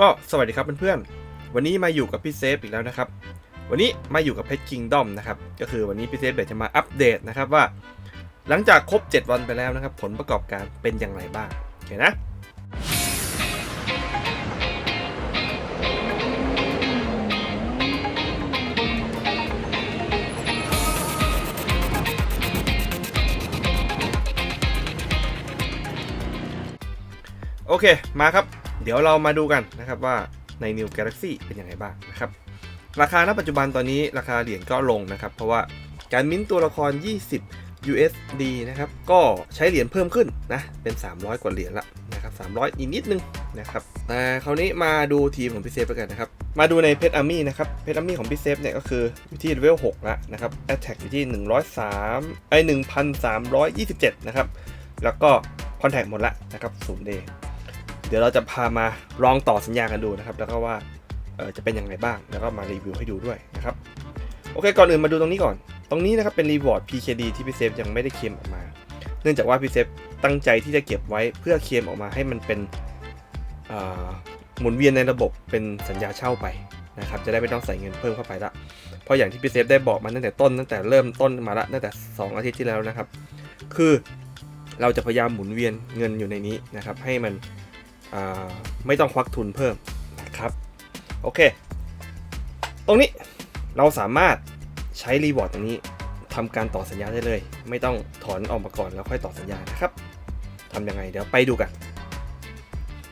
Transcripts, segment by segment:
ก็สวัสดีครับเพื่อนๆ วันนี้มาอยู่กับพี่เซฟอีกแล้วนะครับ วันนี้มาอยู่กับเพชรคิงดอมนะครับ ก็คือวันนี้พี่เซฟเดี๋ยวจะมาอัปเดตนะครับว่า หลังจากครบ 7 วันไปแล้วนะครับ ผลประกอบการเป็นอย่างไรบ้างโอเคนะโอเค มาครับ เดี๋ยวเรามาดูกันนะครับว่าใน New Galaxy เป็นยังไงบ้างนะครับ ราคาณปัจจุบันตอนนี้ราคาเหรียญก็ลงนะครับ เพราะว่าการมิ้นตัวละคร 20 USD นะครับ ก็ใช้เหรียญเพิ่มขึ้นนะ เป็น 300 กว่าเหรียญละนะครับ 300 อีกนิดนึงนะครับ แต่คราวนี้มาดูทีมของพี่เซฟแล้วกันนะครับ มาดูในเพชรอาร์มี่นะครับ เพชรอาร์มี่ของพี่เซฟเนี่ยก็คืออยู่ที่เลเวล6ล้วนะครับ Attack อยู่ที่ 103ไอ1327 นะครับ แล้วก็คอนแทคหมดละนะครับ0 day เด เดี๋ยวเราจะพามาลองต่อสัญญากันดูนะครับ แล้วก็ว่าจะเป็นยังไงบ้าง แล้วก็มารีวิวให้ดูด้วยนะครับ โอเค ก่อนอื่นมาดูตรงนี้ก่อน ตรงนี้นะครับเป็นรีวอร์ด PKD ที่พี่เซฟยังไม่ได้เคลมออกมา เนื่องจากว่าพี่เซฟตั้งใจที่จะเก็บไว้เพื่อเคลมออกมาให้มันเป็นหมุนเวียนในระบบเป็นสัญญาเช่าไปนะครับ จะได้ไม่ต้องใส่เงินเพิ่มเข้าไปละ เพราะอย่างที่พี่เซฟได้บอกมาตั้งแต่ต้นตั้งแต่เริ่มต้นมาละตั้งแต่ 2 อาทิตย์ที่แล้วนะครับ คือเราจะพยายามหมุนเวียนเงินอยู่ในนี้นะครับให้มัน ไม่ต้องควักทุนเพิ่มนะครับโอเค ตรงนี้เราสามารถใช้รีวอร์ดตรงนี้ทำการต่อสัญญาได้เลย ไม่ต้องถอนออกมาก่อนแล้วค่อยต่อสัญญานะครับทำยังไงเดี๋ยวไปดูกัน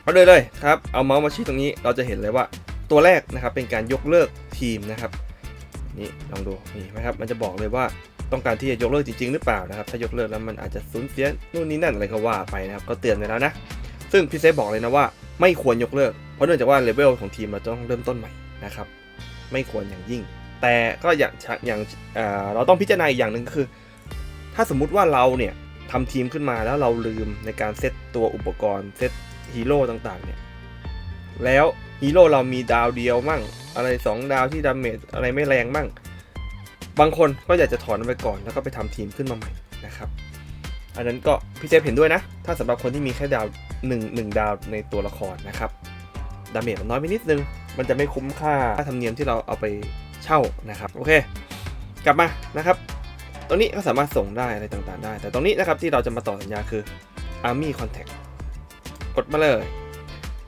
เอาเลยเลยครับเอาเมาส์มาชี้ตรงนี้เราจะเห็นเลยว่าตัวแรกนะครับเป็นการยกเลิกทีมนะครับนี่ลองดูนี่ไหมครับมันจะบอกเลยว่าต้องการที่จะยกเลิกจริง ๆ หรือเปล่านะครับ ถ้ายกเลิกแล้วมันอาจจะสูญเสียนู่นนี่นั่นอะไรก็ว่าไปนะครับ ก็เตือนไปแล้วนะ ซึ่งพี่เซฟบอกเลยนะว่าไม่ควรยกเลิก เพราะเนื่องจากว่าเลเวลของทีมเราต้องเริ่มต้นใหม่นะครับ ไม่ควรอย่างยิ่ง แต่ก็อย่างอย่างเเราต้องพิจารณาอีกอย่างหนึ่งคือ ถ้าสมมุติว่าเราเนี่ยทำทีมขึ้นมาแล้วเราลืมในการเซตตัวอุปกรณ์เซตฮีโร่ต่างๆเนี่ยแล้วฮีโร่เรามีดาวเดียวมั่ง อะไร 2 ดาวที่ดาเมจอะไรไม่แรงมั่ง บางคนก็อยากจะถอนมันไปก่อนแล้วก็ไปทำทีมขึ้นมาใหม่นะครับ อันนั้นก็พี่เจฟเห็นด้วยนะ ถ้าสำหรับคนที่มีแค่ดาว1 1ดาวในตัวละครนะครับดาเมจมันน้อยไปนิดนึง มันจะไม่คุ้มค่าค่าธรรมเนียมที่เราเอาไปเช่านะครับโอเค กลับมานะครับตรงนี้ก็สามารถส่งได้อะไรต่างๆได้ แต่ตรงนี้นะครับที่เราจะมาต่อสัญญาคือ Army Contact กดมาเลย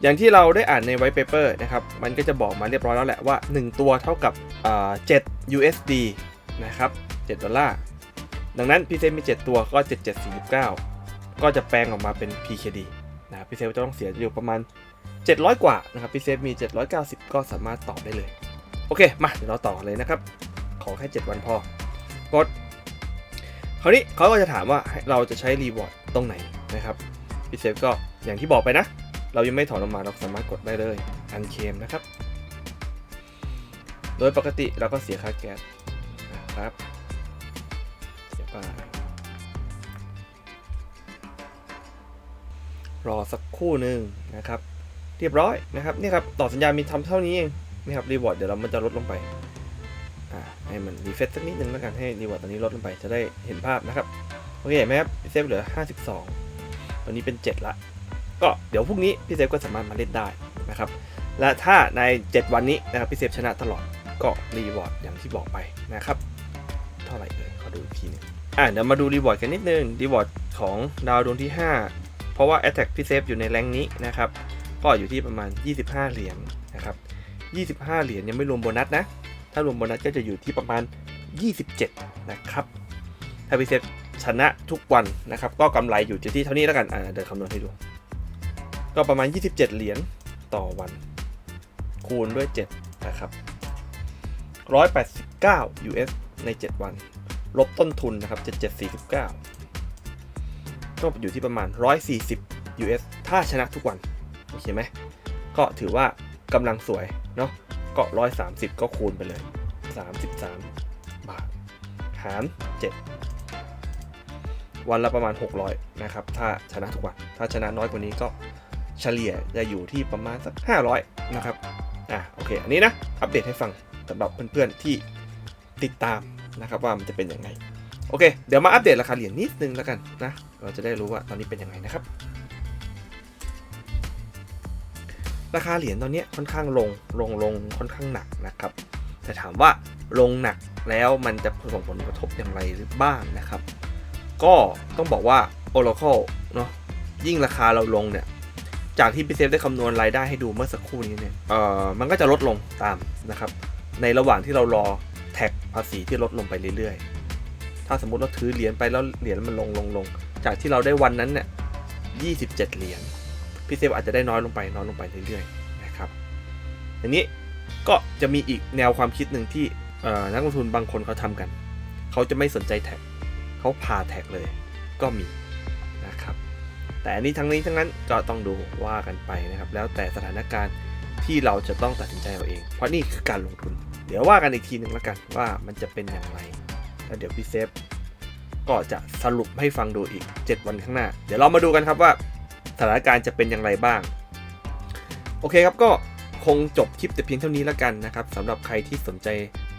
อย่างที่เราได้อ่านในไวท์เปเปอร์นะครับมันก็จะบอกมาเรียบร้อยแล้วแหละว่า 1 ตัวเท่ากับอ่า7 USD นะครับ7ดอลลาร์ ดังนั้นพีเซมี 7 ตัวก็ 7749 ก็จะแปลงออกมาเป็น PKD นะครับพีเซจะต้องเสียอยู่ประมาณ 700 กว่านะครับพีเซมี 790 ก็สามารถตอบได้เลย โอเค มาเดี๋ยวเราต่อเลยนะครับ ขอแค่ 7 วันพอกดคราวนี้เขาก็จะถามว่าเราจะใช้รีวอร์ดตรงไหนนะครับพีเซก็อย่างที่บอกไปนะ เรายังไม่ถอนออกมาเราสามารถกดได้เลยอันเคมนะครับ โดยปกติเราก็เสียค่าแก๊สนะครับ ไป รอสักคู่หนึ่งนะครับ เรียบร้อยนะครับนี่ครับต่อสัญญามีทำเท่านี้เองนี่ครับรีวอร์ดเดี๋ยวเรามันจะลดลงไปอ่าให้มันรีเฟซสักนิดนึงแล้วกันให้รีวอร์ดตอนนี้ลดลงไปจะได้เห็นภาพนะครับโอเคไหมครับพี่เซฟเหลือ 52 ตอนนี้เป็น 7 ละ ก็เดี๋ยวพรุ่งนี้พี่เซฟก็สามารถมาเล่นได้นะครับ และถ้าใน 7 วันนี้นะครับพี่เซฟชนะตลอดก็รีวอร์ดอย่างที่บอกไปนะครับ เท่าไหร่เลยขอดูอีกทีหนึง อะเดี๋ยวมาดูรีวอร์ดกันนิดนึงรีวอร์ดของดาวดวงที่ 5 เพราะว่า Attack พี่เซฟอยู่ในแรงนี้นะครับ ก็อยู่ที่ประมาณ 25 เหรียญนะครับ 25 เหรียญยังไม่รวมโบนัสนะ ถ้ารวมโบนัสก็จะอยู่ที่ประมาณ 27 นะครับ ถ้าพี่เซฟชนะทุกวันนะครับ ก็กำไรอยู่ที่เท่านี้แล้วกันอ่าเดี๋ยวคำนวณให้ดู ก็ประมาณ 27 เหรียญต่อวัน คูณด้วย 7 นะครับ 189 US ใน 7 วัน ลบต้นทุนนะครับ 7749 ก็อยู่ที่ประมาณ 140 US ถ้าชนะทุกวัน โอเคไหม ก็ถือว่ากำลังสวยเนาะ ก็ 130 ก็คูณไปเลย 33 บาท หาร 7 วันละประมาณ 600 นะครับ ถ้าชนะทุกวัน ถ้าชนะน้อยกว่านี้ก็เฉลี่ยจะอยู่ที่ประมาณสัก 500 นะครับ อะ โอเค อันนี้นะ อัปเดตให้ฟังสำหรับเพื่อนๆที่ติดตาม นะครับว่ามันจะเป็นยังไง โอเค เดี๋ยวมาอัปเดตราคาเหรียญนิดนึงแล้วกันนะ เราจะได้รู้ว่าตอนนี้เป็นยังไงนะครับ ราคาเหรียญตอนนี้ค่อนข้างลงลงลงค่อนข้างหนักนะครับ แต่ถามว่าลงหนักแล้วมันจะส่งผลกระทบอย่างไรหรือบ้างนะครับ ก็ต้องบอกว่า Oracle เนาะยิ่งราคาเราลงเนี่ยจากที่พี่เซฟได้คำนวณรายได้ให้ดูเมื่อสักครู่นี้เนี่ยเอ่อมันก็จะลดลงตามนะครับ ในระหว่างที่เรารอ แท็กภาษีที่ลดลงไปเรื่อยๆ ถ้าสมมุติเราถือเหรียญไปแล้วเหรียญมันลงลงลง จากที่เราได้วันนั้นเนี่ย27 เหรียญ พี่เซฟอาจจะได้น้อยลงไปน้อยลงไปเรื่อยๆนะครับอันนี้ก็จะมีอีกแนวความคิดหนึ่งที่นักลงทุนบางคนเขาทำกัน เขาจะไม่สนใจแท็ก เขาพาแท็กเลยก็มีนะครับ แต่อันนี้ทั้งนี้ทั้งนั้นก็ต้องดูว่ากันไปนะครับ แล้วแต่สถานการณ์ที่เราจะต้องตัดสินใจเอาเอง เพราะนี่คือการลงทุน ดี๋ยวว่ากันอีกทีหนึ่งแล้วกันว่ามันจะเป็นอย่างไร แล้วเดี๋ยวพี่เซฟก็จะสรุปให้ฟังดูอีก 7 วันข้างหน้า เดี๋ยวเรามาดูกันครับว่าสถานการณ์จะเป็นอย่างไรบ้าง โอเคครับก็คงจบคลิปแต่เพียงเท่านี้แล้วกันนะครับสำหรับใครที่สนใจ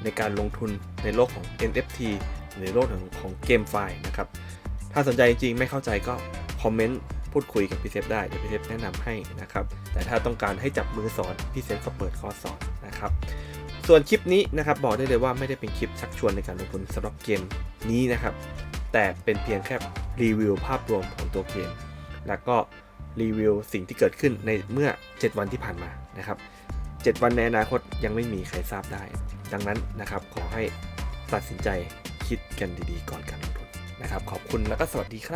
ในการลงทุนในโลกของ NFT หรือโลกของของเกมไฟล์นะครับ ถ้าสนใจจริงๆไม่เข้าใจก็คอมเมนต์พูดคุยกับพี่เซฟได้ เดี๋ยวพี่เซฟแนะนำให้นะครับ แต่ถ้าต้องการให้จับมือสอนพี่เซฟก็เปิดคอร์สสอนนะครับ ส่วนคลิปนี้นะครับบอกได้เลยว่าไม่ได้เป็นคลิปชักชวนในการลงทุนสำหรับเกมนี้นะครับ แต่เป็นเพียงแค่รีวิวภาพรวมของตัวเกม แล้วก็รีวิวสิ่งที่เกิดขึ้นในเมื่อ 7 วันที่ผ่านมานะครับ 7 วันในอนาคตยังไม่มีใครทราบได้ ดังนั้นนะครับขอให้ตัดสินใจคิดกันดีๆ ก่อนการลงทุนนะครับ ขอบคุณแล้วก็สวัสดีครับ